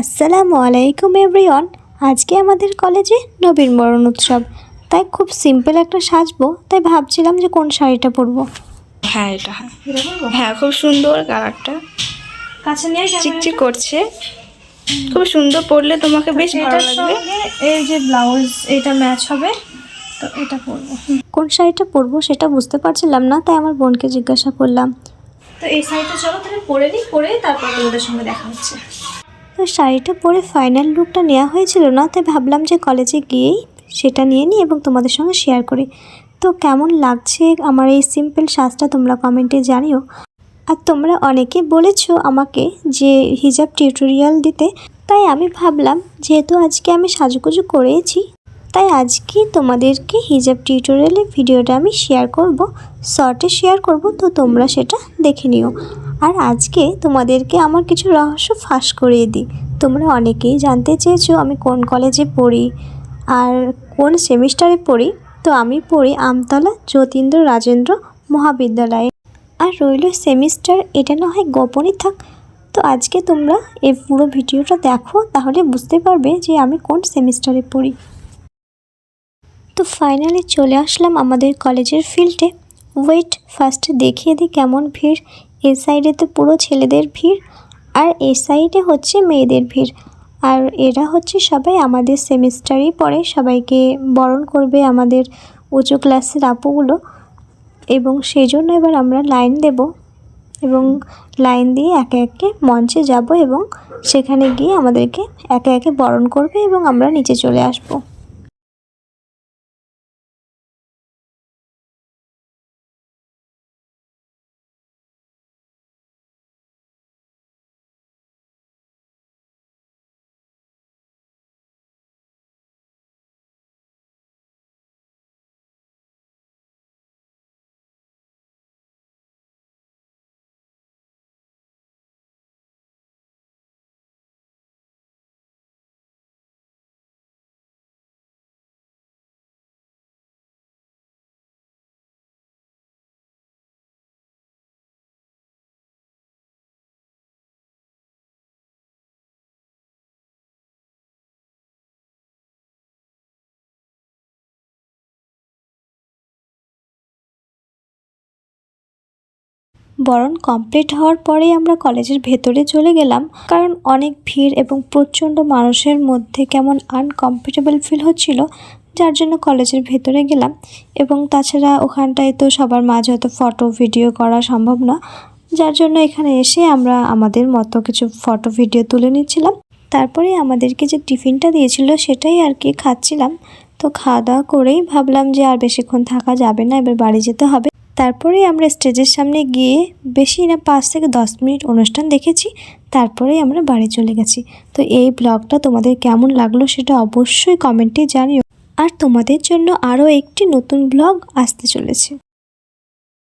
আসসালামু আলাইকুম এভরিওয়ান। আজকে আমাদের কলেজে নবীনবরণ উৎসব। তাই খুব সিম্পল একটা সাজবো তাই ভাবছিলাম যে কোন শাড়িটা পরবো। হ্যাঁ এটা। হ্যাঁ হ্যাঁ খুব সুন্দর কালারটা। কাছে নিয়ে চিকচিক করছে। খুব সুন্দর পরলে তোমাকে বেশ ভালো লাগবে। এই যে ব্লাউজ এটা ম্যাচ হবে তো এটা পরবো। কোন শাড়িটা পরবো সেটা বুঝতে পারছিলাম না তাই আমার বোনকে জিজ্ঞাসা করলাম। তো এই শাড়িটা চলো তাহলে পরে নিই পরে তারপর তোমাদের সঙ্গে দেখা হচ্ছে। তো শাড়িটা পরে ফাইনাল লুকটা নেওয়া হয়েছিল না? তাই ভাবলাম যে কলেজে গিয়েই সেটা নিয়ে নিই এবং তোমাদের সঙ্গে শেয়ার করি। তো কেমন লাগছে আমার এই সিম্পল সাজটা তোমরা কমেন্টে জানিও। আর তোমরা অনেকে বলেছ আমাকে যে হিজাব টিউটোরিয়াল দিতে। তাই আমি ভাবলাম, যেহেতু আজকে আমি সাজুগুজু করেছি তাই আজকে তোমাদেরকে হিজাব টিউটোরিয়ালের ভিডিওটা আমি শেয়ার করব। শর্টে শেয়ার করব, তো তোমরা সেটা দেখে নিও। আর আজকে তোমাদেরকে আমার কিছু রহস্য ফাঁস করিয়ে দিই। তোমরা অনেকেই জানতে চেয়েছো আমি কোন কলেজে পড়ি আর কোন সেমিস্টারে পড়ি। তো আমি পড়ি আমতলা যতীন্দ্র রাজেন্দ্র মহাবিদ্যালয়ে। আর রইল সেমিস্টার এটা না হয় গোপনই থাক। তো আজকে তোমরা এই পুরো ভিডিওটা দেখো, তাহলে বুঝতে পারবে যে আমি কোন সেমিস্টারে পড়ি। তো ফাইনালি চলে আসলাম আমাদের কলেজের ফিল্ডে ওয়েট ফার্স্টে দেখিয়ে দিই কেমন ভিড়। এ সাইডে তো পুরো ছেলেদের ভিড়, আর এ সাইডে হচ্ছে মেয়েদের ভিড়। আর এরা হচ্ছে সবাই আমাদের সেমিস্টারই পড়ে, সবাইকে বরণ করবে আমাদের উঁচু ক্লাসের আপুগুলো। এবং সেই জন্য এবার আমরা লাইন দেব। এবং লাইন দিয়ে একে একে মঞ্চে যাব এবং সেখানে গিয়ে আমাদেরকে একে একে বরণ করবে এবং আমরা নিচে চলে আসব। বরণ কমপ্লিট হওয়ার পরেই আমরা কলেজের ভেতরে চলে গেলাম। কারণ অনেক ভিড় এবং প্রচণ্ড মানুষের মধ্যে কেমন আনকমফর্টেবল ফিল হচ্ছিল, যার জন্য কলেজের ভেতরে গেলাম। এবং তাছাড়া ওখানটায় তো সবার মাঝে হয়তো ফটো ভিডিও করা সম্ভব না। যার জন্য এখানে এসে আমরা আমাদের মতো কিছু ফটো ভিডিও তুলে নিচ্ছিলাম। তারপরে আমাদেরকে যে টিফিনটা দিয়েছিল সেটাই আর কি খাচ্ছিলাম। তো খাওয়া দাওয়া করেই ভাবলাম যে আর বেশিক্ষণ থাকা যাবে না, এবার বাড়ি যেতে হবে। তারপরেই আমরা স্টেজের সামনে গিয়ে বেশি না পাঁচ থেকে দশ মিনিট অনুষ্ঠান দেখেছি, তারপরেই আমরা বাড়ি চলে গেছি। তো এই ব্লগটা তোমাদের কেমন লাগল সেটা অবশ্যই কমেন্টে জানিও। আর তোমাদের জন্য আরও একটি নতুন ব্লগ আসতে চলেছে।